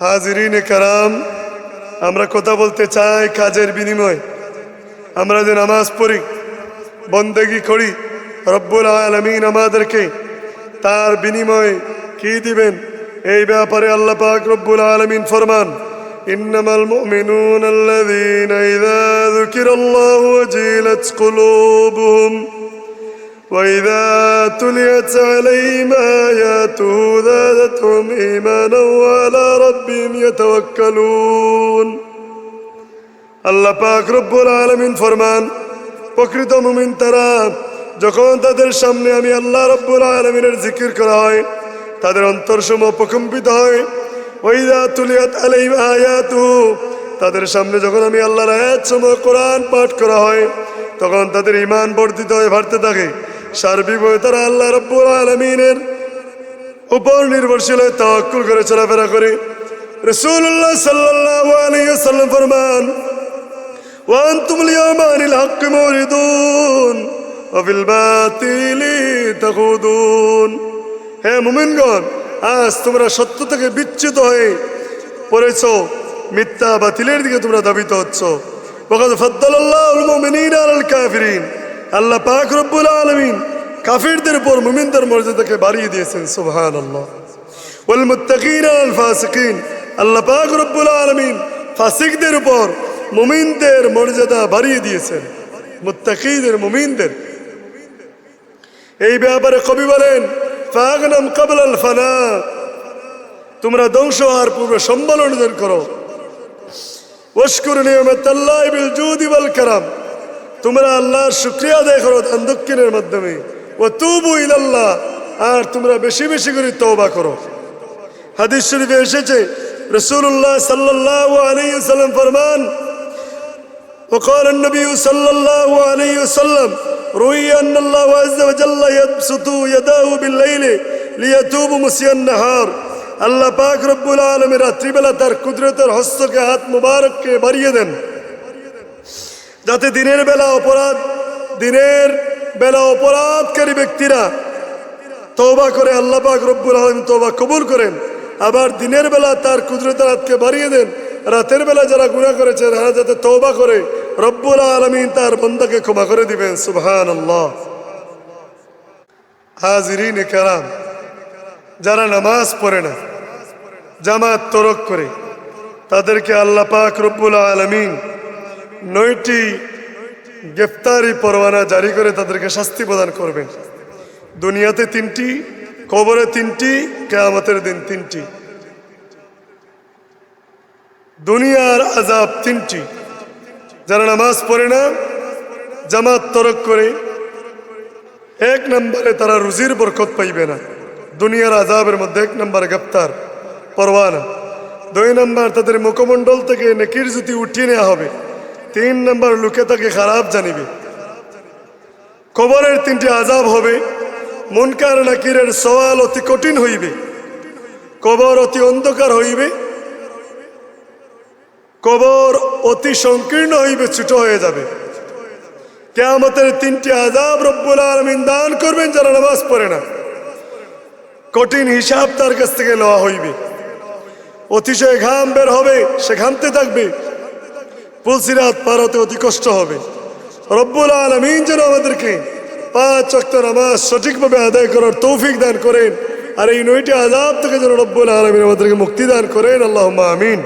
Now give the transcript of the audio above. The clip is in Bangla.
হাজিরিন কারাম আমরা কথা বলতে চাই কাজের বিনিময় আমরা যে নামাজ পড়ি বন্দেগি করি রব্বুল আলমিন আমাদেরকে তার বিনিময়ে কি দিবেন এই ব্যাপারে আল্লাহ পাক রব্বুল আলমিন ফরমান إنما المؤمنون الذين إذا ذكر الله وجلت قلوبهم وإذا تليت عليهم آياته زادتهم إيمانا وعلى ربهم يتوكلون আল্লাহ পাক রব্বুল আলমিন ফরমান প্রকৃত মুমিন তারা যখন তাদের সামনে আমি আল্লাহ রব্বুল আলমিনের জিকির করা হয় তাদের অন্তরসমূহ প্রকম্পিত হয় ওইদা তুলিয়াত আলাইহিম আয়াতু তাদের সামনে যখন আমি আল্লাহর আয়াত সমূহ কোরআন পাঠ করা হয় তখন তাদের ইমান বর্ধিত হয়ে বাড়তে থাকে সার্বিকভাবে তারা আল্লাহ রব্বুল আলমিনের উপর নির্ভরশীল হয়ে তাওয়াক্কুল করে চলাফেরা করে রসুল্লাহ সাল্লাহ আলাইহি সাল্লাম ফরমান وأنتم اليوم عن الحق موردون وفي الباطل تخوضون হে মুমিনগণ আজ তোমরা সত্য থেকে বিচ্যুত হয়ে পড়েছ মিথ্যা বাতিলের দিকে তোমরা দাবিত হচ্ছ وقد فضل الله المؤمنين على الكافرين আল্লাহ পাক রব্বুল আলামিন কাফিরদের উপর, মুমিনদের মর্যাদাকে বাড়িয়ে দিয়েছেন সুবহান আল্লাহ ওল মুত্তাকিন আল ফাসিকিন। আল্লাহ পাক রব্বুল আলমিন ফাসিকদের উপর মুমিনদের মর্যাদা বাড়িয়ে দিয়েছেন। মুত্তাকিদের, মুমিনদের। এই ব্যাপারে কবি বলেন, ফাগনাম কবল আল ফানা। তোমরা ধ্বংস হওয়ার পূর্বে সম্বল অর্জন করো। ওস্কুর নিয়মে তাল্লাহ বিল জুদি বল কারাম। তোমরা আল্লাহর শুক্রিয়া আদায় করো দান দক্ষিণের মাধ্যমে। ও তুবু ইলাল্লাহ আর তোমরা বেশি বেশি করে তওবা করো হাদিস শরীফে এসেছে রসুল্লাহ সাল্লাহ আলাইহি সাল্লাম ফরমান وقال النبي صلى الله عليه وسلم روي أن الله عز وجل يبسط يداه بالليل ليتوب مسيا النهار আল্লাহ পাক রব্বুল আলমী রাত্রিবেলা তার কুদরতের হস্তকে হাত মুবারককে বাড়িয়ে দেন যাতে দিনের বেলা অপরাধ দিনের বেলা অপরাধকারী ব্যক্তিরা তওবা করে আল্লাহ পাক রব্বুল আলম তওবা কবুল করেন। আবার দিনের বেলা তার কুদরতের হাতকে বাড়িয়ে দেন। রাতের বেলা যারা গুণা করেছে, তারা যাতে তওবা করে, রব্বুল আলমিন তার বন্দাকে ক্ষমা করে দিবেন। সুবহান আল্লাহ হাজিরিন কারাম, যারা নামাজ পড়ে না জামাত তরক করে, তাদেরকে আল্লাহ পাক রব্বুল আলমিন নয়টি গ্রেফতারি পরোয়ানা জারি করে তাদেরকে শাস্তি প্রদান করবেন দুনিয়াতে তিনটি, কবরে তিনটি, কেয়ামতের দিন তিনটি। দুনিয়ার আজাব তিনটি। যারা নামাজ পড়ে না, জামাত তরক করে, এক নম্বরে তারা রুজির বরকত পাইবে না। দুনিয়ার আজাবের মধ্যে এক নম্বর গ্রেপ্তার, পরোয়ানা। দুই নম্বর তাদের মুখমণ্ডল থেকে নেকির জুতি উঠিয়ে নেওয়া হবে। তিন নম্বর লোকে তাকে খারাপ জানিবে। কবরের তিনটি আজাব হবে। মনকার নাকিরের সওয়াল অতি কঠিন হইবে। কবর অতি অন্ধকার হইবে। কবর অতি সংকীর্ণ হইবে, ছোট হয়ে যাবে। কেয়ামতের তিনটি আজাব রব্বুল আলমিন দান করবেন যারা নামাজ পড়ে না। কঠিন হিসাব তার কাছ থেকে নেওয়া হইবে। অতিশয় ঘাম বের হবে, সে ঘামতে থাকবে। পুলসিরাত পারাতে অতি কষ্ট হবে। রব্বুল আলমিন যেন আমাদেরকে পাঁচ অক্ত নামাজ সঠিকভাবে আদায় করার তৌফিক দান করেন, আর এই নয়টি আজাব থেকে যেন রব্বুল আলমিন আমাদেরকে মুক্তি দান করেন। আল্লাহ আমিন।